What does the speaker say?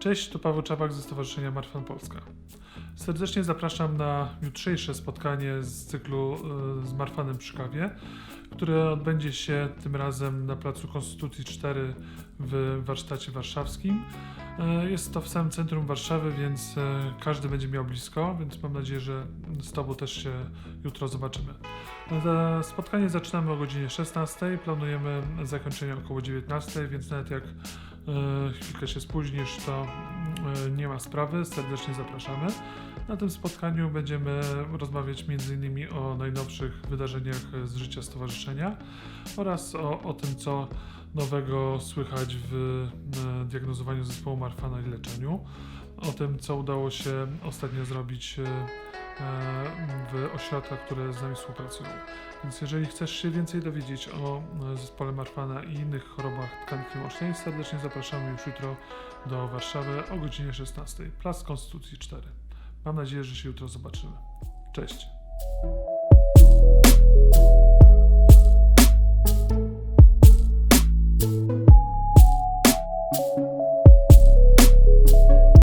Cześć, to Paweł Czabak ze Stowarzyszenia Marfan Polska. Serdecznie zapraszam na jutrzejsze spotkanie z cyklu y, z Marfanem przy kawie, które odbędzie się tym razem na Placu Konstytucji 4 w warsztacie warszawskim. Y, Jest to w samym centrum Warszawy, więc y, każdy będzie miał blisko, więc mam nadzieję, że z Tobą też się jutro zobaczymy. Za- Spotkanie zaczynamy o godzinie 16, planujemy zakończenie około 19, więc nawet jak e, chwilkę się spóźnisz, to e, nie ma sprawy, serdecznie zapraszamy. Na tym spotkaniu będziemy rozmawiać m.in. o najnowszych wydarzeniach z życia stowarzyszenia oraz o, o tym, co nowego słychać w e, diagnozowaniu zespołu Marfana i leczeniu, o tym, co udało się ostatnio zrobić e, e, w ośrodkach, które z nami współpracują. Więc jeżeli chcesz się więcej dowiedzieć o e, zespole Marfana i innych chorobach tkanki mocznej, serdecznie zapraszamy już jutro do Warszawy o godzinie 16. Plac Konstytucji 4. Mam nadzieję, że się jutro zobaczymy. Cześć.